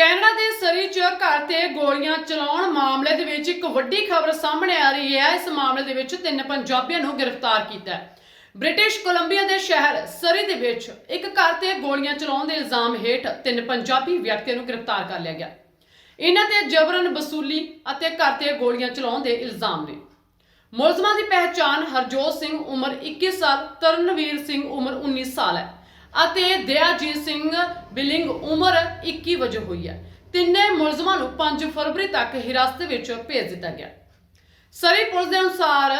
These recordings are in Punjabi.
ਕੈਨੇਡਾ ਦੇ ਸਰੀ ਚ ਘਰ ਤੇ ਗੋਲੀਆਂ ਚਲਾਉਣ ਮਾਮਲੇ ਦੇ ਵਿੱਚ ਇੱਕ ਵੱਡੀ ਖਬਰ ਸਾਹਮਣੇ ਆ ਰਹੀ ਹੈ। ਇਸ ਮਾਮਲੇ ਦੇ ਵਿੱਚ ਤਿੰਨ ਪੰਜਾਬੀਆਂ ਨੂੰ ਗ੍ਰਿਫਤਾਰ ਕੀਤਾ ਹੈ। ਬ੍ਰਿਟਿਸ਼ ਕੋਲੰਬੀਆ ਦੇ ਸ਼ਹਿਰ ਸਰੀ ਦੇ ਵਿੱਚ ਇੱਕ ਘਰ ਤੇ ਗੋਲੀਆਂ ਚਲਾਉਣ ਦੇ ਇਲਜ਼ਾਮ ਹੇਠ ਤਿੰਨ ਪੰਜਾਬੀ ਵਿਅਕਤੀਆਂ ਨੂੰ ਗ੍ਰਿਫਤਾਰ ਕਰ ਲਿਆ ਗਿਆ। ਇਹਨਾਂ ਤੇ ਜਬਰਨ ਵਸੂਲੀ ਅਤੇ ਘਰ ਤੇ ਗੋਲੀਆਂ ਚਲਾਉਣ ਦੇ ਇਲਜ਼ਾਮ ਨੇ। ਮੁਲਜ਼ਮਾਂ ਦੀ ਪਹਿਚਾਣ ਹਰਜੋਤ ਸਿੰਘ ਉਮਰ 21 ਸਾਲ, ਤਰਨਵੀਰ ਸਿੰਘ ਉਮਰ 19 ਸਾਲ ਹੈ। ਅਤੇ ਦਿਆਜੀਤ ਸਿੰਘ ਬਿਲਿੰਗ ਉਮਰ 21 ਵਜੇ ਹੋਈ ਹੈ। ਤਿੰਨੇ ਮੁਲਜ਼ਮਾਂ ਨੂੰ 5 ਫਰਵਰੀ ਤੱਕ ਹਿਰਾਸਤ ਵਿੱਚ ਭੇਜ ਦਿੱਤਾ ਗਿਆ। ਸਰੀ ਪੁਲਿਸ ਦੇ ਅਨੁਸਾਰ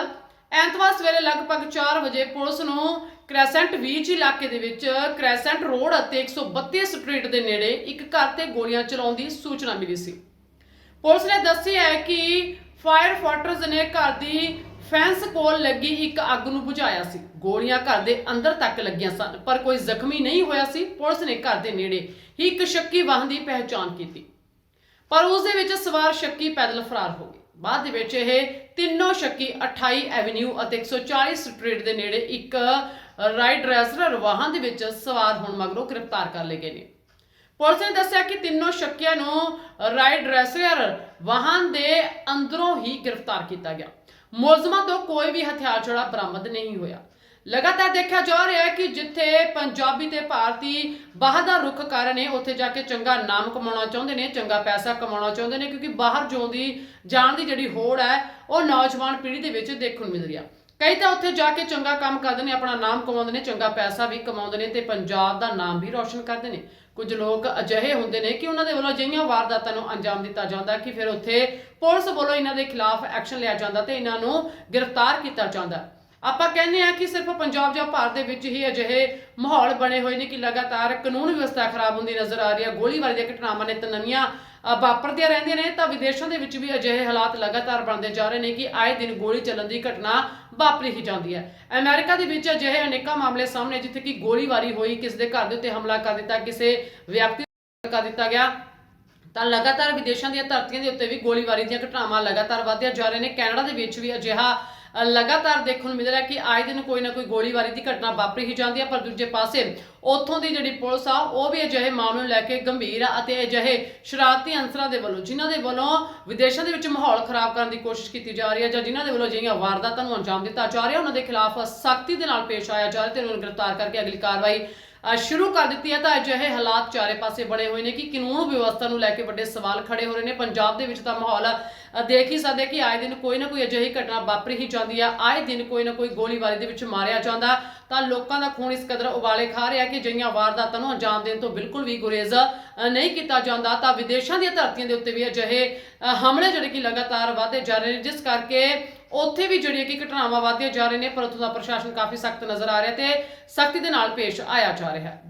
ਐਤਵਾਰ ਸਵੇਰੇ ਲਗਭਗ 4 ਵਜੇ ਪੁਲਿਸ ਨੂੰ ਕ੍ਰੈਸੈਂਟ ਵੀਚ ਇਲਾਕੇ ਦੇ ਵਿੱਚ ਕ੍ਰੈਸੈਂਟ ਰੋਡ ਅਤੇ 132 ਸਟਰੀਟ ਦੇ ਨੇੜੇ ਇੱਕ ਘਰ ਤੇ ਗੋਲੀਆਂ ਚਲਾਉਣ ਦੀ ਸੂਚਨਾ ਮਿਲੀ ਸੀ। ਪੁਲਿਸ ਨੇ ਦੱਸਿਆ ਹੈ ਕਿ ਫਾਇਰ ਫਾਈਟਰਸ ਨੇ ਘਰ ਦੀ ਫੈਂਸ ਕੋਲ ਲੱਗੀ ਇੱਕ ਅੱਗ ਨੂੰ ਬੁਝਾਇਆ ਸੀ। ਗੋਲੀਆਂ ਘਰ ਦੇ ਅੰਦਰ ਤੱਕ ਲੱਗੀਆਂ ਸਨ, ਪਰ ਕੋਈ ਜ਼ਖਮੀ ਨਹੀਂ ਹੋਇਆ ਸੀ। ਪੁਲਿਸ ਨੇ ਘਰ ਦੇ ਨੇੜੇ ਹੀ ਇੱਕ ਸ਼ੱਕੀ ਵਾਹਨ ਦੀ ਪਹਿਚਾਣ ਕੀਤੀ। ਪਰ ਉਸ ਦੇ ਵਿੱਚ ਸਵਾਰ ਸ਼ੱਕੀ ਪੈਦਲ ਫਰਾਰ ਹੋ ਗਏ। ਬਾਅਦ ਦੇ ਵਿੱਚ ਇਹ ਤਿੰਨੋਂ ਸ਼ੱਕੀ 28 ਐਵਨਿਊ ਅਤੇ 140 ਸਟਰੀਟ ਦੇ ਨੇੜੇ ਇੱਕ ਰਾਈਡ ਰੈਸਲਰ ਵਾਹਨ ਦੇ ਵਿੱਚ ਸਵਾਰ ਹੋਣ ਮਗਰੋਂ ਗ੍ਰਿਫਤਾਰ ਕਰ ਲਏ ਗਏ ਨੇ। ਪੁਲਿਸ ਨੇ ਦੱਸਿਆ ਕਿ ਤਿੰਨੋਂ ਸ਼ੱਕੀਆਂ ਨੂੰ ਰਾਈਡ ਰੈਸਲਰ ਵਾਹਨ ਦੇ ਅੰਦਰੋਂ ਹੀ ਗ੍ਰਿਫਤਾਰ ਕੀਤਾ ਗਿਆ। ਮੁਲਜ਼ਮਾਂ ਤੋਂ ਕੋਈ ਵੀ ਹਥਿਆਰ ਛੜਾ ਬਰਾਮਦ ਨਹੀਂ ਹੋਇਆ। ਲਗਾਤਾਰ ਦੇਖਿਆ ਜਾ ਰਿਹਾ ਹੈ ਕਿ ਜਿੱਥੇ ਪੰਜਾਬੀ ਤੇ ਭਾਰਤੀ ਬਾਹਰ ਦਾ ਰੁਖ ਕਰ ਰਹੇ ਨੇ ਉੱਥੇ ਜਾ ਕੇ ਚੰਗਾ ਨਾਮ ਕਮਾਉਣਾ ਚਾਹੁੰਦੇ ਨੇ, ਚੰਗਾ ਪੈਸਾ ਕਮਾਉਣਾ ਚਾਹੁੰਦੇ ਨੇ, ਕਿਉਂਕਿ ਬਾਹਰ ਜਿਉਂ ਦੀ, ਜਾਣ ਦੀ ਜਿਹੜੀ ਹੋੜ ਹੈ, ਉਹ ਨੌਜਵਾਨ ਪੀੜ੍ਹੀ ਦੇ ਵਿੱਚ ਦੇਖਣ ਨੂੰ ਮਿਲ ਰਹੀ। ਆ ਕਈ ਤਾਂ ਉੱਥੇ ਜਾ ਕੇ ਚੰਗਾ ਕੰਮ ਕਰਦੇ ਨੇ, ਆਪਣਾ ਨਾਮ ਕਮਾਉਂਦੇ ਨੇ, ਚੰਗਾ ਪੈਸਾ ਵੀ ਕਮਾਉਂਦੇ ਨੇ ਤੇ ਪੰਜਾਬ ਦਾ ਨਾਮ ਵੀ ਰੌਸ਼ਨ ਕਰਦੇ ਨੇ। ਕੁਝ ਲੋਕ ਅਜਿਹੇ ਹੁੰਦੇ ਨੇ ਕਿ ਉਹਨਾਂ ਦੇ ਵੱਲੋਂ ਅਜਿਹੀਆਂ ਵਾਰਦਾਤਾਂ ਨੂੰ ਅੰਜਾਮ ਦਿੱਤਾ ਜਾਂਦਾ ਕਿ ਫਿਰ ਉੱਥੇ ਪੁਲਿਸ ਵੱਲੋਂ ਇਹਨਾਂ ਦੇ ਖਿਲਾਫ ਐਕਸ਼ਨ ਲਿਆ ਜਾਂਦਾ ਤੇ ਇਹਨਾਂ ਨੂੰ ਗ੍ਰਿਫਤਾਰ ਕੀਤਾ ਜਾਂਦਾ। ਆਪਾਂ ਕਹਿੰਦੇ ਆ ਕਿ ਸਿਰਫ ਪੰਜਾਬ ਜਾਂ ਭਾਰਤ ਦੇ ਵਿੱਚ ਹੀ ਅਜਿਹੇ ਮਾਹੌਲ ਬਣੇ ਹੋਏ ਨੇ ਕਿ ਲਗਾਤਾਰ ਕਾਨੂੰਨ ਵਿਵਸਥਾ ਖਰਾਬ ਹੁੰਦੀ ਨਜ਼ਰ ਆ ਰਹੀ ਹੈ। ਗੋਲੀਬਾਰੀ ਦੀਆਂ ਘਟਨਾਵਾਂ ਨੇ ਤਨਮੀਆਂ ਵਾਪਰਦੀਆਂ ਰਹਿੰਦੀਆਂ ਨੇ, ਤਾਂ ਵਿਦੇਸ਼ਾਂ ਦੇ ਵਿੱਚ ਵੀ ਅਜਿਹੇ ਹਾਲਾਤ ਲਗਾਤਾਰ ਬਣਦੇ ਜਾ ਰਹੇ ਨੇ ਕਿ ਆਏ ਦਿਨ ਗੋਲੀ ਚੱਲਣ ਦੀ ਘਟਨਾ ਵਾਪਰੀ ਹੀ ਜਾਂਦੀ ਹੈ। ਅਮਰੀਕਾ ਦੇ ਵਿੱਚ ਅਜਿਹੇ ਅਨੇਕਾਂ ਮਾਮਲੇ ਸਾਹਮਣੇ ਜਿੱਥੇ ਕਿ ਗੋਲੀਬਾਰੀ ਹੋਈ, ਕਿਸੇ ਦੇ ਘਰ ਦੇ ਉੱਤੇ ਹਮਲਾ ਕਰ ਦਿੱਤਾ, ਕਿਸੇ ਵਿਅਕਤੀ ਕਰ ਦਿੱਤਾ ਗਿਆ। ਤਾਂ ਲਗਾਤਾਰ ਵਿਦੇਸ਼ਾਂ ਦੀਆਂ ਧਰਤੀਆਂ ਦੇ ਉੱਤੇ ਵੀ ਗੋਲੀਬਾਰੀ ਦੀਆਂ ਘਟਨਾਵਾਂ ਲਗਾਤਾਰ ਵਧਦੀਆਂ ਜਾ ਰਹੀਆਂ ਨੇ। ਕੈਨੇਡਾ ਦੇ ਵਿੱਚ ਵੀ ਅਜਿਹਾ ਲਗਾਤਾਰ ਦੇਖਣ ਨੂੰ ਮਿਲ ਰਿਹਾ ਕਿ ਆਏ ਦਿਨ ਕੋਈ ਨਾ ਕੋਈ ਗੋਲੀਬਾਰੀ ਦੀ ਘਟਨਾ ਵਾਪਰੀ ਹੀ ਜਾਂਦੀ ਹੈ, ਪਰ ਦੂਜੇ ਪਾਸੇ ਉੱਥੋਂ ਦੀ ਜਿਹੜੀ ਪੁਲਿਸ ਆ, ਉਹ ਵੀ ਅਜਿਹੇ ਮਾਮਲੇ ਨੂੰ ਲੈ ਕੇ ਗੰਭੀਰ ਆ ਅਤੇ ਅਜਿਹੇ ਸ਼ਰਾਰਤੀ ਅੰਸਰਾਂ ਦੇ ਵੱਲੋਂ, ਜਿਨ੍ਹਾਂ ਦੇ ਵੱਲੋਂ ਵਿਦੇਸ਼ਾਂ ਦੇ ਵਿੱਚ ਮਾਹੌਲ ਖਰਾਬ ਕਰਨ ਦੀ ਕੋਸ਼ਿਸ਼ ਕੀਤੀ ਜਾ ਰਹੀ ਹੈ ਜਾਂ ਜਿਨ੍ਹਾਂ ਦੇ ਵੱਲੋਂ ਅਜਿਹੀਆਂ ਵਾਰਦਾਤਾਂ ਨੂੰ ਅੰਜਾਮ ਦਿੱਤਾ ਜਾ ਰਿਹਾ, ਉਹਨਾਂ ਦੇ ਖਿਲਾਫ ਸਖਤੀ ਦੇ ਨਾਲ ਪੇਸ਼ ਆਇਆ ਜਾ ਰਿਹਾ ਤੇ ਉਹਨਾਂ ਨੂੰ ਗ੍ਰਿਫਤਾਰ ਕਰਕੇ ਅਗਲੀ ਕਾਰਵਾਈ ਸ਼ੁਰੂ ਕਰ ਦਿੱਤੀ ਹੈ ਤਾਂ ਅਜਿਹੇ ਹਾਲਾਤ ਚਾਰੇ ਪਾਸੇ ਬਣੇ ਹੋਏ ਨੇ ਕਿ ਕਾਨੂੰਨ ਵਿਵਸਥਾ ਨੂੰ ਲੈ ਕੇ ਵੱਡੇ ਸਵਾਲ ਖੜੇ ਹੋ ਰਹੇ ਨੇ। ਪੰਜਾਬ ਦੇ ਵਿੱਚ ਤਾਂ ਮਾਹੌਲ ਦੇਖ ਹੀ ਸਕਦੇ ਕਿ ਆਏ ਦਿਨ ਕੋਈ ਨਾ ਕੋਈ ਅਜਿਹੀ ਘਟਨਾ ਵਾਪਰੀ ਹੀ ਜਾਂਦੀ ਆ। ਆਏ ਦਿਨ ਕੋਈ ਨਾ ਕੋਈ ਗੋਲੀਬਾਰੀ ਦੇ ਵਿੱਚ ਮਾਰਿਆ ਜਾਂਦਾ। ਤਾਂ ਲੋਕਾਂ ਦਾ ਖੂਨ ਇਸ ਕਦਰ ਉਬਾਲੇ ਖਾ ਰਿਹਾ ਕਿ ਜਿਹੀਆਂ ਵਾਰਦਾਤਾਂ ਨੂੰ ਅੰਜਾਮ ਦੇਣ ਤੋਂ ਬਿਲਕੁਲ ਵੀ ਗੁਰੇਜ਼ ਨਹੀਂ ਕੀਤਾ ਜਾਂਦਾ। ਤਾਂ ਵਿਦੇਸ਼ਾਂ ਦੀਆਂ ਧਰਤੀਆਂ ਦੇ ਉੱਤੇ ਵੀ ਅਜਿਹੇ ਹਮਲੇ ਜਿਹੜੇ ਕਿ ਲਗਾਤਾਰ ਵਧਦੇ ਜਾ ਰਹੇ ਨੇ, ਜਿਸ ਕਰਕੇ ਉੱਥੇ ਵੀ ਜਿਹੜੀਆਂ ਕਿ ਘਟਨਾਵਾਂ ਵਧਦੀਆਂ ਜਾ ਰਹੀਆਂ ਨੇ, ਪਰ ਉੱਥੋਂ ਦਾ ਪ੍ਰਸ਼ਾਸਨ ਕਾਫੀ ਸਖਤ ਨਜ਼ਰ ਆ ਰਿਹਾ ਤੇ ਸਖਤੀ ਦੇ ਨਾਲ ਪੇਸ਼ ਆਇਆ ਜਾ ਰਿਹਾ ਹੈ।